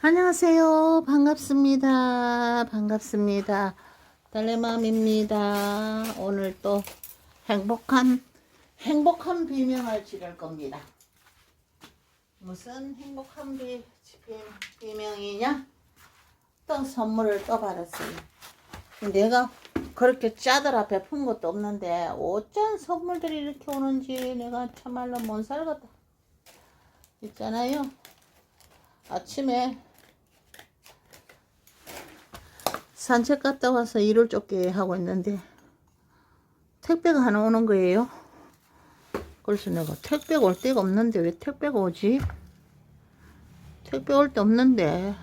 안녕하세요. 반갑습니다. 반갑습니다. 달래맘입니다. 오늘 또 행복한, 행복한 비명을 지를 겁니다. 무슨 행복한 비, 비, 비 명이냐? 또 선물을 또 받았어요. 내가 그렇게 짜더라 베푼 것도 없는데 어쩐 선물들이 이렇게 오는지 내가 참말로 못 살겠다. 있잖아요. 아침에 산책 갔다 와서 일을 쫓게 하고 있는데 택배가 하나 오는 거예요. 그래서 내가 택배가 올 데가 없는데 왜 택배가 오지? 택배 올 데 없는데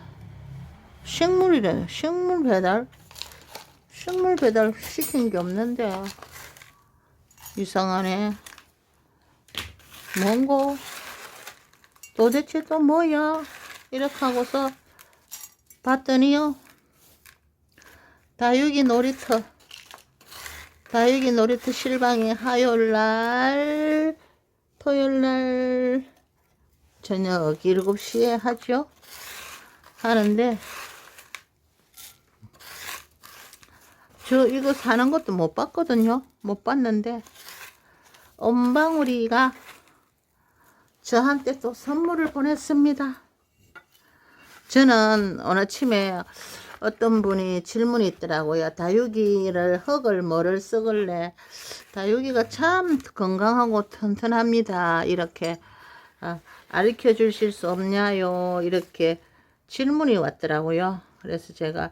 식물이래. 식물 배달? 식물 배달 시킨 게 없는데 이상하네. 뭔고? 도대체 또 뭐야? 이렇게 하고서 봤더니요. 다육이 놀이터. 다육이 놀이터 실방에 화요일날, 토요일날 저녁 7시에 하죠. 하는데, 저 이거 사는 것도 못 봤거든요. 못 봤는데, 엄방우리가 저한테 또 선물을 보냈습니다. 저는 오늘 아침에 어떤 분이 질문이 있더라고요. 다육이를 흙을 뭐를 썩을래? 다육이가 참 건강하고 튼튼합니다. 이렇게 아, 가르쳐 주실 수 없냐요? 이렇게 질문이 왔더라고요. 그래서 제가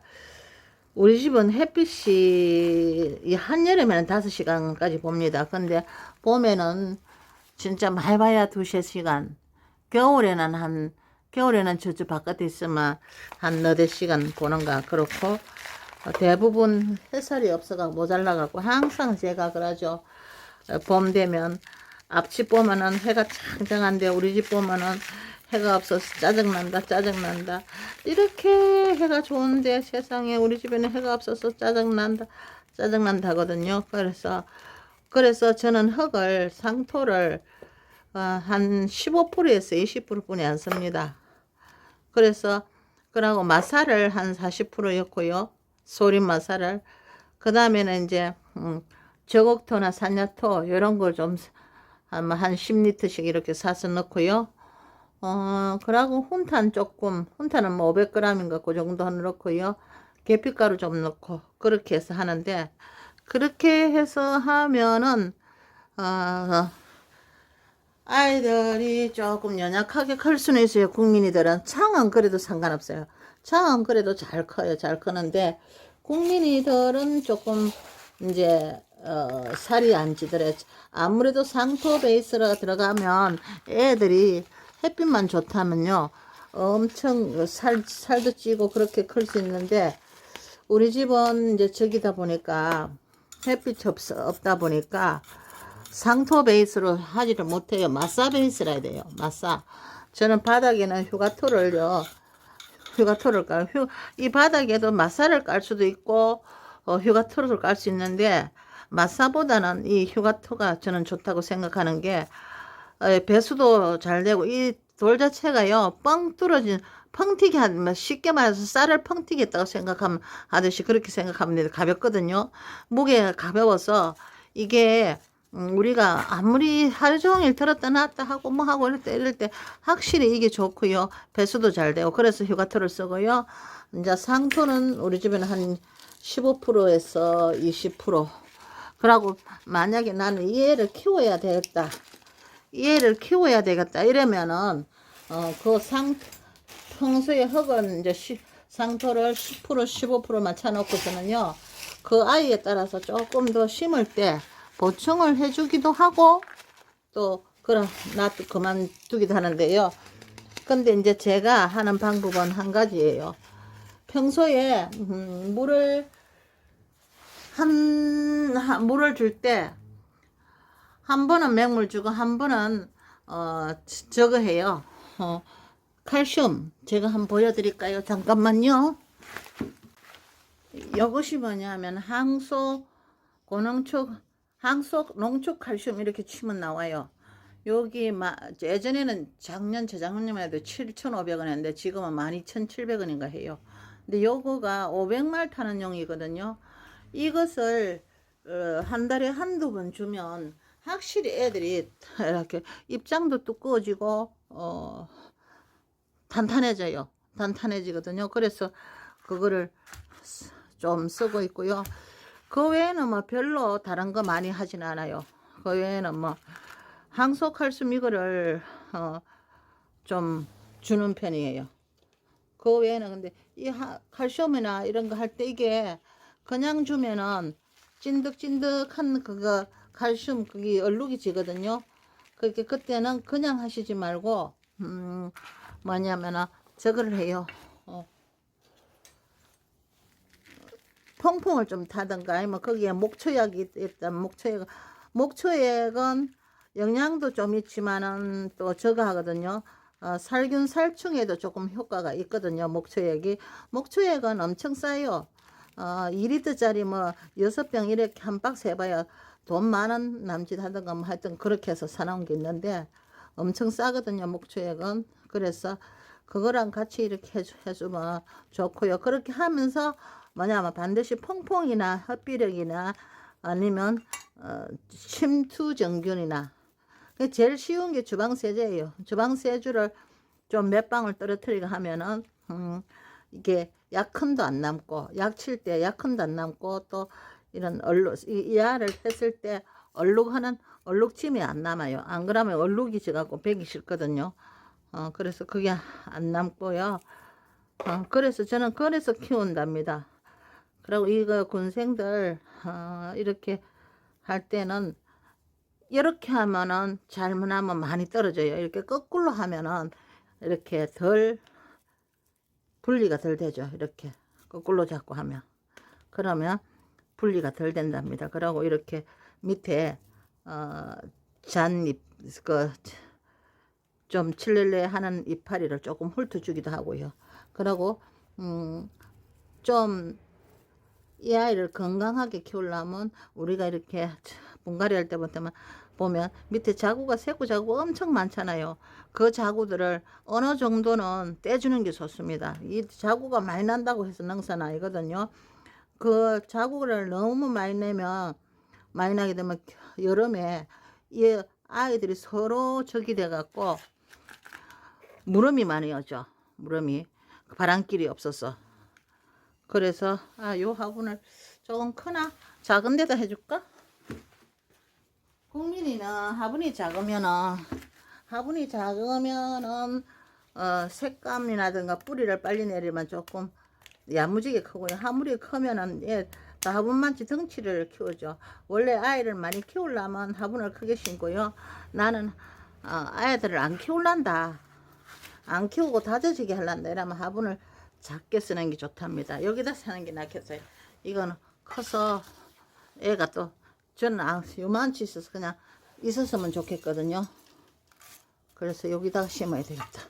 우리 집은 햇빛이 이 한여름에는 5시간까지 봅니다. 근데 봄에는 진짜 많이 봐야 두세 시간. 겨울에는 한, 겨울에는 저쪽 바깥에 있으면 한 너댓 시간 보는가. 그렇고, 어, 대부분 햇살이 없어가 모자라갖고 항상 제가 그러죠. 어, 봄 되면 앞집 보면은 해가 창창한데 우리 집 보면은 해가 없어서 짜증난다, 짜증난다. 이렇게 해가 좋은데 세상에 우리 집에는 해가 없어서 짜증난다, 짜증난다거든요. 그래서 그래서 저는 흙을 상토를 어, 한 15%에서 20%뿐이 안 씁니다. 그래서 그러고 마사를 한 40%였고요. 소림 마사를 그 다음에는 이제 음, 저곡토나 산야토 이런 걸좀한 10리터씩 이렇게 사서 넣고요. 어, 그러고 훈탄 조금, 훈탄은 뭐 500g인가 그 정도 넣고요. 계피가루 좀 넣고 그렇게 해서 하는데 그렇게 해서 하면은 어, 아이들이 조금 연약하게 클 수는 있어요. 국민이들은 창은 그래도 상관없어요. 창은 그래도 잘 커요. 잘 크는데 국민이들은 조금 이제 어, 살이 안 찌더래. 아무래도 상토 베이스로 들어가면 애들이 햇빛만 좋다면요. 엄청 살, 살도 찌고 그렇게 클 수 있는데 우리 집은 이제 저기다 보니까 햇빛이 없, 없다 보니까 상토 베이스로 하지를 못해요. 마사 베이스라 해야 돼요. 마사. 저는 바닥에는 휴가토를요. 휴가토를 깔, 휴, 이 바닥에도 마사를 깔 수도 있고, 어, 휴가토를 깔 수 있는데, 마사보다는 이 휴가토가 저는 좋다고 생각하는 게, 어, 배수도 잘 되고, 이 돌 자체가요, 뻥 뚫어진, 펑튀기 한, 뭐 쉽게 말해서 쌀을 펑튀기 했다고 생각하면, 하듯이 그렇게 생각하면. 가볍거든요. 무게가 가벼워서, 이게, 음, 우리가 아무리 하루 종일 들었다 놨다 하고 뭐 하고 이럴 때 이럴 때 확실히 이게 좋고요. 배수도 잘 되고 그래서 휴가토를 쓰고요. 이제 상토는 우리 집에는 한 15%에서 20%. 그러고 만약에 나는 이 애를 키워야 되겠다. 이 애를 키워야 되겠다. 이러면은 어그 상 평소에 흙은 이제 시, 상토를 10% 15%만 쳐놓고서는요. 그 아이에 따라서 조금 더 심을 때 보충을 해주기도 하고 또 그럼 놔두 그만두기도 하는데요. 근데 이제 제가 하는 방법은 한 가지예요. 평소에 음, 물을 한, 한 물을 줄 때 한 번은 맹물 주고 한 번은 어 저거 해요. 어, 칼슘 제가 한번 보여드릴까요? 잠깐만요. 이것이 뭐냐면 항소 고농축 항소 농축 칼슘 이렇게 치면 나와요. 여기 마, 예전에는 작년 재작년만 해도 7,500원 했는데 지금은 12,700원인가 해요. 근데 요거가 500마리 타는 용이거든요. 이것을 어, 한 달에 한두 번 주면 확실히 애들이 이렇게 입장도 두꺼워지고 어, 탄탄해져요. 탄탄해지거든요. 그래서 그거를 쓰- 좀 쓰고 있고요. 그 외에는 뭐 별로 다른 거 많이 하진 않아요. 그 외에는 뭐 항소칼슘 이거를 어, 좀 주는 편이에요. 그 외에는 근데 이 하- 칼슘이나 이런 거 할 때 이게 그냥 주면은 찐득찐득한 그거 칼슘 그게 얼룩이 지거든요. 그렇게 그때는 그냥 하시지 말고 음 뭐냐면은 저거를 해요. 퐁퐁을 좀 타든가 아니면 거기에 목초약이 있다면 목초약 목초약은 영양도 좀 있지만은 또 저거 하거든요. 어, 살균 살충에도 조금 효과가 있거든요. 목초약이 목초약은 엄청 싸요. 어, 2리터짜리 뭐 여섯 병 이렇게 한 박스 해봐야 돈 많은 남짓 하든가 뭐 하여튼 그렇게 해서 사놓은 게 있는데 엄청 싸거든요. 목초약은 그래서 그거랑 같이 이렇게 해주, 해주면 좋고요. 그렇게 하면서 뭐냐면 반드시 퐁퐁이나 흡비력이나 아니면 어, 침투정균이나 그 제일 쉬운 게 주방세제예요. 주방세주를 좀 몇 방울 떨어뜨리고 하면은 음, 이게 약흔도 안 남고 약 칠 때 약흔도 안 남고 또 이런 얼룩 이, 이 알을 했을 때 얼룩하는 얼룩짐이 안 남아요. 안 그러면 얼룩이 져갖고 배기 싫거든요. 어, 그래서 그게 안 남고요. 어, 그래서 저는 그래서 키운답니다. 그리고 이거 군생들 어, 이렇게 할 때는 이렇게 하면은 잘못하면 많이 떨어져요. 이렇게 거꾸로 하면은 이렇게 덜 분리가 덜 되죠. 이렇게 거꾸로 잡고 하면 그러면 분리가 덜 된답니다. 그러고 이렇게 밑에 어, 잔잎 그좀 칠렐레 하는 이파리를 조금 훑어주기도 하고요. 그러고 음, 좀 이 아이를 건강하게 키우려면 우리가 이렇게 분갈이 할 때부터 보면 밑에 자구가 새고 자구 엄청 많잖아요. 그 자구들을 어느 정도는 떼주는 게 좋습니다. 이 자구가 많이 난다고 해서 능사는 아니거든요. 그 자구를 너무 많이 내면 많이 나게 되면 여름에 이 아이들이 서로 적이 돼 갖고 무름이 많이 오죠. 무름이 바람길이 없어서 그래서 아 요 화분을 조금 크나 작은 데다 해줄까? 국민이는 화분이 작으면은 화분이 작으면은 어 색감이라든가 뿌리를 빨리 내리면 조금 야무지게 크고요. 화물이 크면은 예, 화분만치 덩치를 키우죠. 원래 아이를 많이 키우려면 화분을 크게 심고요. 나는 어, 아이들을 안 키울란다. 안 키우고 다져지게 할란다. 이러면 화분을 작게 쓰는 게 좋답니다. 여기다 사는 게 낫겠어요. 이거는 커서 애가 또 저는 아, 요만치 있어서 그냥 있었으면 좋겠거든요. 그래서 여기다가 심어야 되겠다.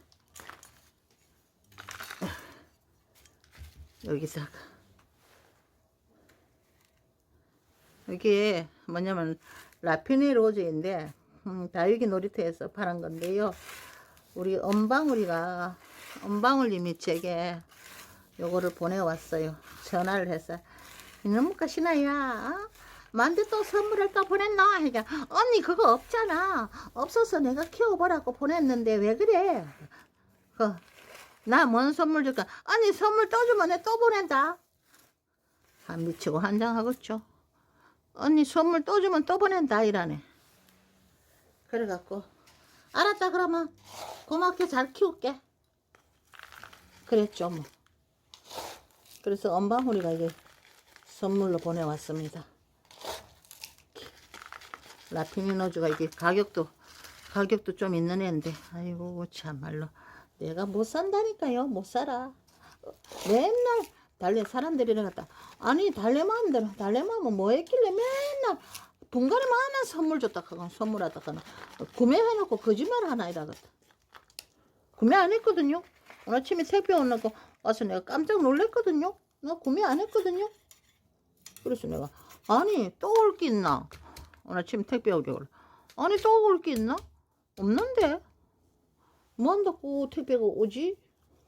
여기다가 이게 뭐냐면 라피니 로즈인데 음, 다육이 놀이터에서 파는 건데요. 우리 엄방울이가 엄방울님이 제게 요거를 보내왔어요. 전화를 해서 이놈과 신아야 만데 또 선물할까 보냈나? 하니까 언니 그거 없잖아. 없어서 내가 키워보라고 보냈는데 왜 그래? 그, 나 뭔 선물 줄까? 아니 선물 또 주면 내 또 보낸다. 안 미치고 한장하겠죠. 언니 선물 또 주면 또 보낸다 이라네. 그래갖고 알았다 그러면 고맙게 잘 키울게. 그랬죠 뭐. 그래서 엄방울이가 이게 선물로 보내왔습니다. 라피니노즈가 이게 가격도 가격도 좀 있는 애인데 아이고 참말로. 내가 못 산다니까요 못 살아. 맨날 달래 사람들이 이러갔다. 아니 달래 마음대로 달래 마음은 뭐 했길래 맨날 분갈이 많은 선물 줬다 하고 선물하다 하나. 구매해놓고 거짓말 하나 이라갔다. 구매 안 했거든요. 오늘 아침에 택배 오고 와서 내가 깜짝 놀랐거든요. 나 구매 안 했거든요. 그래서 내가 아니 또 올 게 있나? 오늘 아침 택배 올 아니 또 올 게 있나? 없는데. 뭐 한다고 택배가 오지?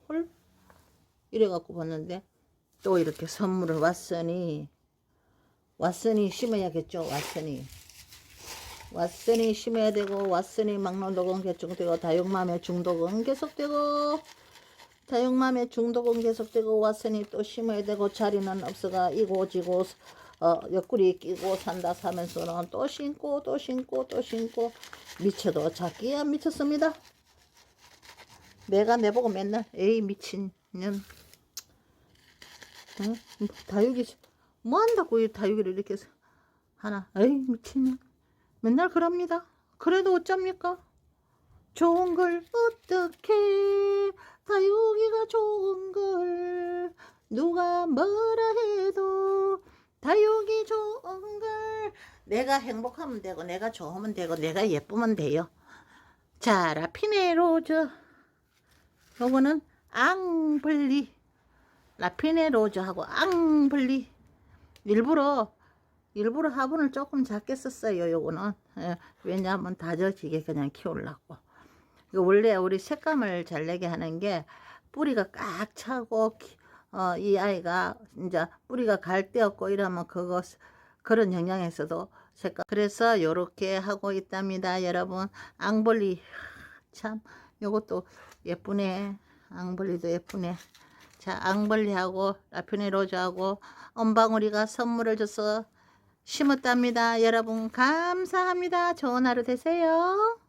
헐. 이래갖고 봤는데 또 이렇게 선물을 왔으니 왔으니 심어야겠죠 왔으니. 왔으니 심어야 되고 왔으니 막노동은 계속되고 다육맘의 중독은 계속되고 다육맘의 중독은 계속되고 왔으니 또 심어야 되고 자리는 없어가 이고 지고 어, 옆구리 끼고 산다 사면서는 또 신고 또 신고 또 신고 미쳐도 잡기야 미쳤습니다. 내가 내보고 맨날 에이 미친년 응? 다육이 뭐 한다고 이 다육이를 이렇게 해서 하나 에이 미친년 맨날 그럽니다. 그래도 어쩝니까? 좋은 걸 어떻게 다육이가 좋은 걸 누가 뭐라 해도 다육이 좋은 걸 내가 행복하면 되고 내가 좋으면 되고 내가 예쁘면 돼요. 자 라피네 로즈 요거는 앙블리. 라피네 로즈하고 앙블리. 일부러 일부러 화분을 조금 작게 썼어요 요거는. 예, 왜냐하면 다져지게 그냥 키우려고 이거 원래 우리 색감을 잘 내게 하는 게 뿌리가 꽉 차고 기- 어, 이 아이가 이제 뿌리가 갈데없고 이러면 그거 그런 영향에서도 색감. 그래서 요렇게 하고 있답니다 여러분. 앙벌리 참 요것도 예쁘네. 앙벌리도 예쁘네. 자 앙벌리하고 라피네 로즈하고 엄방울이가 선물을 줘서 심었답니다 여러분. 감사합니다. 좋은 하루 되세요